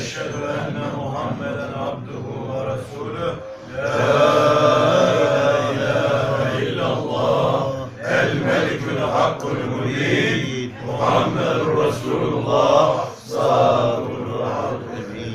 أشهد أن محمدا عبده ورسوله. لا إله إلا الله. الملك الحق المبين محمد رسول الله. صلى الله عليه وسلم